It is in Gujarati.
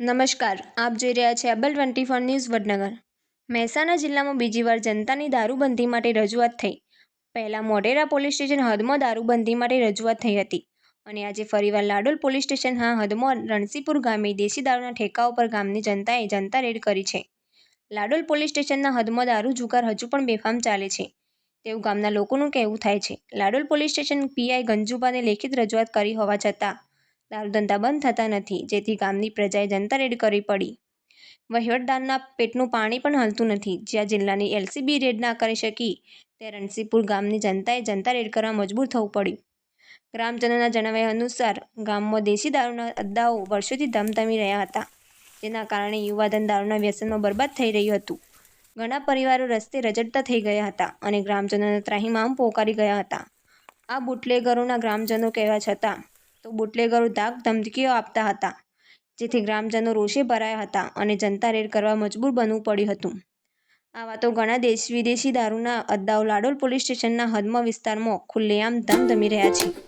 નમસ્કાર, આપ જોઈ રહ્યા છે અબલ twenty four news Vadnagar. Mehsana જિલ્લામાં બીજી વાર જનતાની દારૂબંધી માટે રજૂઆત થઈ. પહેલાં મોઢેરા પોલીસ સ્ટેશન હદમાં દારૂબંધી માટે રજૂઆત થઈ હતી અને આજે ફરીવાર લાડોલ પોલીસ સ્ટેશન હા હદમાં રણસીપુર ગામે દેશી દારૂના ઠેકાઓ પર ગામની જનતાએ જનતા રેડ કરી છે. લાડોલ પોલીસ સ્ટેશનના હદમાં દારૂ જુગાર હજુ પણ બેફામ ચાલે છે. તેવું ગામના લોકોનું કહેવું થાય છે. લાડોલ પોલીસ સ્ટેશન પીઆઈ ગંજુબાને લેખિત રજૂઆત કરી હોવા છતાં દારૂધંધા બંધ થતા નથી, જેથી ગામની પ્રજાએ જનતા રેડ કરવી પડી. વહીવટદારના પેટનું પાણી પણ હલતું નથી. જ્યાં જિલ્લાની એલસીબી રેડ ના કરી શકી તે રણસીપુર ગામની જનતાએ જનતા રેડ કરવા મજબૂર થવું પડ્યું. ગ્રામજનોના જણાવ્યા અનુસાર, ગામમાં દેશી દારૂના અદ્દાઓ વર્ષોથી ધમધમી રહ્યા હતા, જેના કારણે યુવાધન દારૂના વ્યસનમાં બરબાદ થઈ રહ્યું હતું. ઘણા પરિવારો રસ્તે રજડતા થઈ ગયા હતા અને ગ્રામજનોને ત્રાહીમામ પોકારી ગયા હતા. આ બુટલેગરોના ગ્રામજનો કહેવા છતાં તો બુટલેગરો ધાક ધમકીઓ આપતા હતા, જેથી ગ્રામજનો રોષે ભરાયા હતા અને જનતા રેડ કરવા મજબૂર બનવું પડ્યું હતું. આવા તો ઘણા દેશ વિદેશી દારૂના અદ્દાઓ લાડોલ પોલીસ સ્ટેશનના હદમાં વિસ્તારમાં ખુલ્લેઆમ ધમધમી રહ્યા છે.